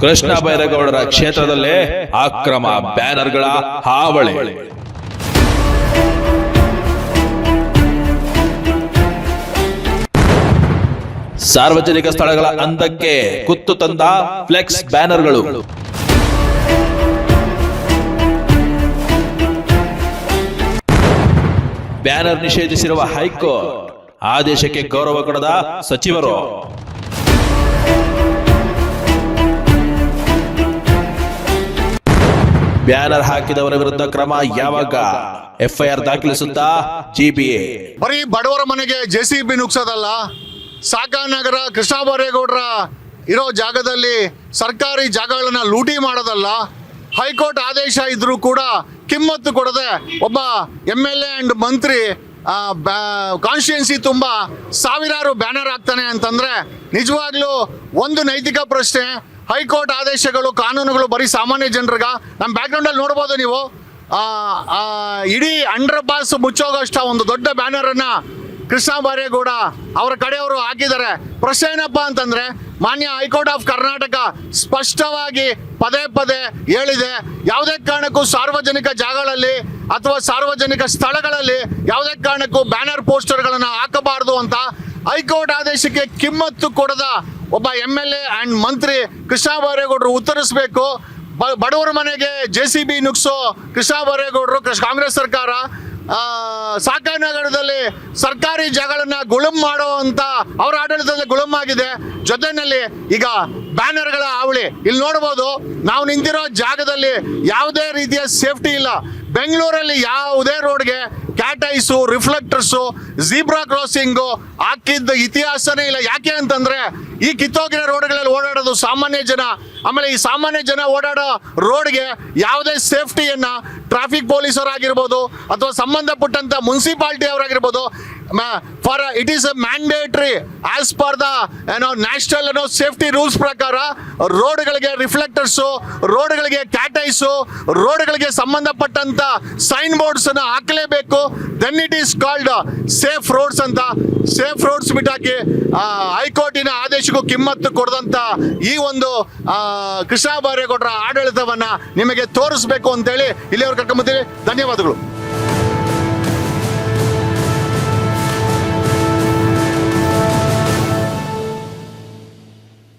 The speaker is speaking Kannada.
ಕೃಷ್ಣ ಬೈರೇಗೌಡರ ಕ್ಷೇತ್ರದಲ್ಲೇ ಅಕ್ರಮ ಬ್ಯಾನರ್ಗಳ ಹಾವಳಿ. ಸಾರ್ವಜನಿಕ ಸ್ಥಳಗಳ ಅಂದಕ್ಕೆ ಕುತ್ತು ತಂದ ಫ್ಲೆಕ್ಸ್ ಬ್ಯಾನರ್ಗಳು. ಬ್ಯಾನರ್ ನಿಷೇಧಿಸಿರುವ ಹೈಕೋರ್ಟ್. ಆದೇಶಕ್ಕೆ ಗೌರವ ಕೊಡದ ಸಚಿವರು. ಬ್ಯಾನರ್ ಹಾಕಿದವರ ವಿರುದ್ಧ ಕ್ರಮ ಯಾವಾಗ? ಎಫ್ಐಆರ್ ದಾಖಲಿಸುತ್ತಾ? ಜಿಬಿಎ. ಬರೀ ಬಡವರ ಮನೆಗೆ ಜೆ ಸಿ ಬಿ ನುಗ್ಸೋದಲ್ಲ, ಸಾಕಾನಗರ ಕೃಷ್ಣ ಇರೋ ಜಾಗದಲ್ಲಿ ಸರ್ಕಾರಿ ಜಾಗಗಳನ್ನ ಲೂಟಿ ಮಾಡೋದಲ್ಲ, ಹೈಕೋರ್ಟ್ ಆದೇಶ ಇದ್ರೂ ಕೂಡ ಕಿಮ್ಮತ್ತು ಕೊಡದೆ ಒಬ್ಬ ಎಂ ಎಲ್ ಎ ಅಂಡ್ ಮಂತ್ರಿ ಕಾನ್ಸ್ಟಿಟ್ಯೂನ್ಸಿ ತುಂಬ ಸಾವಿರಾರು ಬ್ಯಾನರ್ ಆಗ್ತಾನೆ ಅಂತಂದ್ರೆ ನಿಜವಾಗ್ಲೂ ಒಂದು ನೈತಿಕ ಪ್ರಶ್ನೆ ಹೈಕೋರ್ಟ್ ಆದೇಶಗಳು, ಕಾನೂನುಗಳು ಬರೀ ಸಾಮಾನ್ಯ ಜನರಿಗ? ನಮ್ಮ ಬ್ಯಾಕ್ಗ್ರೌಂಡಲ್ಲಿ ನೋಡ್ಬೋದು ನೀವು. ಇಡೀ ಅಂಡರ್ ಪಾಸ್ ಮುಚ್ಚೋಗಷ್ಟ ಒಂದು ದೊಡ್ಡ ಬ್ಯಾನರನ್ನು ಕೃಷ್ಣ ಬಾರೇಗೌಡ ಅವರ ಕಡೆಯವರು ಹಾಕಿದ್ದಾರೆ. ಪ್ರಶ್ನೆ ಏನಪ್ಪ ಅಂತಂದ್ರೆ ಮಾನ್ಯ ಹೈಕೋರ್ಟ್ ಆಫ್ ಕರ್ನಾಟಕ ಸ್ಪಷ್ಟವಾಗಿ ಪದೇ ಪದೇ ಹೇಳಿದೆ, ಯಾವುದೇ ಕಾರಣಕ್ಕೂ ಸಾರ್ವಜನಿಕ ಜಾಗಗಳಲ್ಲಿ ಅಥವಾ ಸಾರ್ವಜನಿಕ ಸ್ಥಳಗಳಲ್ಲಿ ಯಾವುದೇ ಕಾರಣಕ್ಕೂ ಬ್ಯಾನರ್ ಪೋಸ್ಟರ್ಗಳನ್ನು ಹಾಕಬಾರದು ಅಂತ ಹೈಕೋರ್ಟ್ ಆದೇಶಕ್ಕೆ ಕಿಮ್ಮತ್ತು ಕೊಡದ ಒಬ್ಬ ಎಂ ಎಲ್ ಎ ಅಂಡ್ ಮಂತ್ರಿ ಕೃಷ್ಣ ಬೈರೇಗೌಡರು ಉತ್ತರಿಸಬೇಕು. ಬಡವರ ಮನೆಗೆ ಜೆ ಸಿ ಬಿ ನುಗ್ಸೋ ಕೃಷ್ಣ ಬೈರೇಗೌಡರು ಕಾಂಗ್ರೆಸ್ ಸರ್ಕಾರ. ಸಾಕಾನಗರದಲ್ಲಿ ಸರ್ಕಾರಿ ಜಾಗಗಳನ್ನ ಗುಳುಮ್ ಮಾಡೋ ಅಂತ ಅವರ ಆಡಳಿತದಲ್ಲಿ ಗುಳುಮ್ ಆಗಿದೆ. ಜೊತೆನಲ್ಲಿ ಈಗ ಬ್ಯಾನರ್ಗಳ ಹಾವಳಿ ಇಲ್ಲಿ ನೋಡ್ಬೋದು. ನಾವು ನಿಂತಿರೋ ಜಾಗದಲ್ಲಿ ಯಾವುದೇ ರೀತಿಯ ಸೇಫ್ಟಿ ಇಲ್ಲ. ಬೆಂಗಳೂರಲ್ಲಿ ಯಾವುದೇ ರೋಡ್ಗೆ ಕ್ಯಾಟೈಸು, ರಿಫ್ಲೆಕ್ಟರ್ಸು ಜೀಬ್ರಾ ಕ್ರಾಸಿಂಗು ಹಾಕಿದ್ದ ಇತಿಹಾಸನೇ ಇಲ್ಲ. ಯಾಕೆ ಅಂತಂದ್ರೆ ಈ ಕಿತ್ತೋಗಿರೋ ರೋಡ್ಗಳಲ್ಲಿ ಓಡಾಡೋದು ಸಾಮಾನ್ಯ ಜನ. ಆಮೇಲೆ ಈ ಸಾಮಾನ್ಯ ಜನ ಓಡಾಡೋ ರೋಡ್ಗೆ ಯಾವುದೇ ಸೇಫ್ಟಿಯನ್ನ ಟ್ರಾಫಿಕ್ ಪೊಲೀಸರಾಗಿರ್ಬೋದು ಅಥವಾ ಸಂಬಂಧಪಟ್ಟಂತ municipality ಅವರಾಗಿರ್ಬೋದು for it is a mandatory as per the ಏನೋ ನ್ಯಾಷನಲ್ ಏನೋ ಸೇಫ್ಟಿ ರೂಲ್ಸ್ ಪ್ರಕಾರ ರೋಡ್ಗಳಿಗೆ ರಿಫ್ಲೆಕ್ಟರ್ಸು ರೋಡ್ಗಳಿಗೆ ಕ್ಯಾಟೈಸು ರೋಡ್ಗಳಿಗೆ ಸಂಬಂಧಪಟ್ಟಂತ ಸೈನ್ ಬೋರ್ಡ್ಸ್ ಅನ್ನ ಹಾಕಲೇಬೇಕು. Then it is called safe roads ಅಂತ. ಸೇಫ್ ರೋಡ್ಸ್ ಬಿಟ್ಟಾಕಿ ಹೈಕೋರ್ಟಿನ ಹೈಕೋರ್ಟಿನ ಆದೇಶಕ್ಕೂ ಕಿಮ್ಮತ್ತು ಕೊಡದಂತ ಈ ಒಂದು ಕೃಷ್ಣ ಬೈರೇಗೌಡರ ಆಡಳಿತವನ್ನ ನಿಮಗೆ ತೋರಿಸ್ಬೇಕು ಅಂತೇಳಿ ಇಲ್ಲಿಯವರು ಕರ್ಕೊಂಬತ್ತೀವಿ ಧನ್ಯವಾದಗಳು.